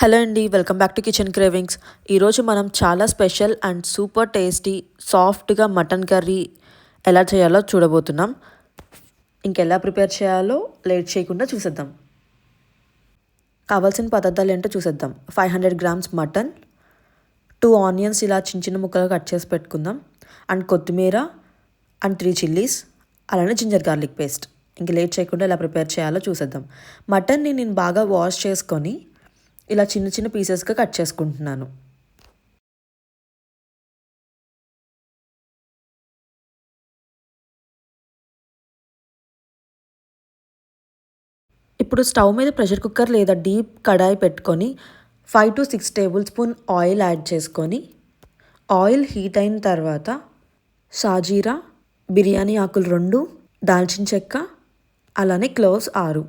Hello అండి welcome back to kitchen cravings. ఈరోజు మనం చాలా స్పెషల్ అండ్ సూపర్ టేస్టీ సాఫ్ట్గా మటన్ కర్రీ ఎలా చేయాలో చూడబోతున్నాం. ఇంకెలా ప్రిపేర్ చేయాలో లేట్ చేయకుండా చూసేద్దాం. కావాల్సిన పదార్థాలు ఏంటో చూసేద్దాం. Five hundred grams mutton two onions ఇలా చిన్న చిన్న ముక్కలు కట్ చేసి పెట్టుకుందాం. అండ్ కొత్తిమీర అండ్ త్రీ చిల్లీస్ అలానే జింజర్ గార్లిక్ పేస్ట్. ఇంక లేట్ చేయకుండా ఎలా ప్రిపేర్ చేయాలో చూసేద్దాం. మటన్ని నేను బాగా వాష్ చేసుకొని ఇలా చిన్న చిన్న పీసెస్గా కట్ చేసుకుంటున్నాను. ఇప్పుడు స్టవ్ మీద ప్రెషర్ కుక్కర్ లేదా డీప్ కడాయి పెట్టుకొని five to six tablespoon oil add చేసుకొని ఆయిల్ హీట్ అయిన తర్వాత షాజీరా బిర్యానీ ఆకులు రెండు దాల్చిన చెక్క అలానే క్లోవ్స్ ఆరు.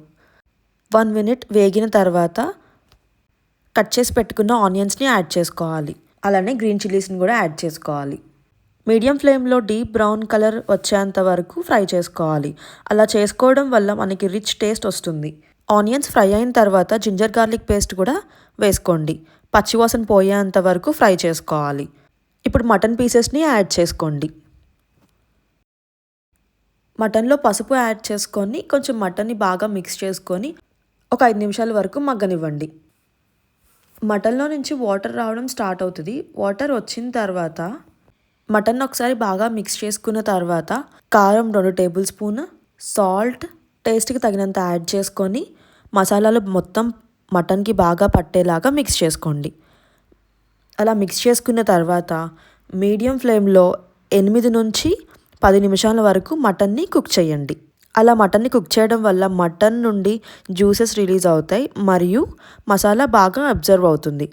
వన్ మినిట్ వేగిన తర్వాత కట్ చేసి పెట్టుకున్న ఆనియన్స్ని యాడ్ చేసుకోవాలి. అలానే గ్రీన్ చిల్లీస్ని కూడా యాడ్ చేసుకోవాలి. మీడియం ఫ్లేమ్లో డీప్ బ్రౌన్ కలర్ వచ్చేంత వరకు ఫ్రై చేసుకోవాలి. అలా చేసుకోవడం వల్ల మనకి రిచ్ టేస్ట్ వస్తుంది. ఆనియన్స్ ఫ్రై అయిన తర్వాత జింజర్ గార్లిక్ పేస్ట్ కూడా వేసుకోండి. పచ్చివాసన పోయేంత వరకు ఫ్రై చేసుకోవాలి. ఇప్పుడు మటన్ పీసెస్ని యాడ్ చేసుకోండి. మటన్లో పసుపు యాడ్ చేసుకొని కొంచెం మటన్ని బాగా మిక్స్ చేసుకొని ఒక ఐదు నిమిషాల వరకు మగ్గనివ్వండి. మటన్లో నుంచి వాటర్ రావడం స్టార్ట్ అవుతుంది. వాటర్ వచ్చిన తర్వాత మటన్ ఒకసారి బాగా మిక్స్ చేసుకున్న తర్వాత కారం రెండు టేబుల్ స్పూన్ సాల్ట్ టేస్ట్కి తగినంత యాడ్ చేసుకొని మసాలాలు మొత్తం మటన్కి బాగా పట్టేలాగా మిక్స్ చేసుకోండి. అలా మిక్స్ చేసుకున్న తర్వాత మీడియం ఫ్లేమ్లో ఎనిమిది నుంచి పది నిమిషాల వరకు మటన్ని కుక్ చేయండి. అలా మటన్ని కుక్ చేయడం వల్ల మటన్ నుండి జ్యూసెస్ రిలీజ్ అవుతాయి మరియు మసాలా బాగా అబ్జర్వ్ అవుతుంది.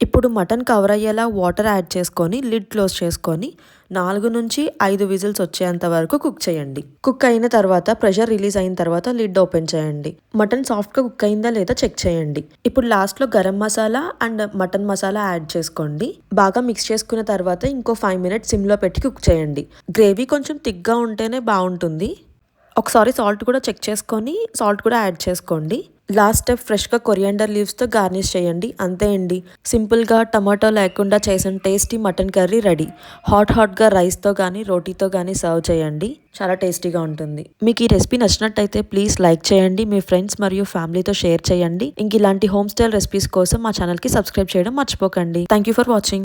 ఇప్పుడు మటన్ కవర్ అయ్యేలా వాటర్ యాడ్ చేసుకొని లిడ్ క్లోజ్ చేసుకొని నాలుగు నుంచి ఐదు విజిల్స్ వచ్చేంత వరకు కుక్ చేయండి. కుక్ అయిన తర్వాత ప్రెషర్ రిలీజ్ అయిన తర్వాత లిడ్ ఓపెన్ చేయండి. మటన్ సాఫ్ట్గా కుక్ అయిందా లేదా చెక్ చేయండి. ఇప్పుడు లాస్ట్లో garam masala and mutton masala add చేసుకోండి. బాగా మిక్స్ చేసుకున్న తర్వాత ఇంకో ఫైవ్ మినిట్స్ సిమ్లో పెట్టి కుక్ చేయండి. గ్రేవీ కొంచెం థిక్గా ఉంటేనే బాగుంటుంది. ఒకసారి సాల్ట్ కూడా చెక్ చేసుకొని సాల్ట్ కూడా యాడ్ చేసుకోండి. లాస్ట్ స్టెప్ ఫ్రెష్గా కొరియాండర్ లీవ్స్తో గార్నిష్ చేయండి. అంతే అండి. సింపుల్గా టమాటో లేకుండా చేసిన tasty mutton curry ready. Hot హాట్గా రైస్తో కానీ రోటీతో కానీ సర్వ్ చేయండి. చాలా టేస్టీగా ఉంటుంది. మీకు ఈ రెసిపీ నచ్చినట్టయితే ప్లీజ్ లైక్ చేయండి. మీ ఫ్రెండ్స్ మరియు ఫ్యామిలీతో షేర్ చేయండి. ఇంక ఇలాంటి హోమ్ స్టైల్ రెసిపీస్ కోసం మా ఛానల్కి సబ్స్క్రైబ్ చేయడం మర్చిపోకండి. Thank you for watching.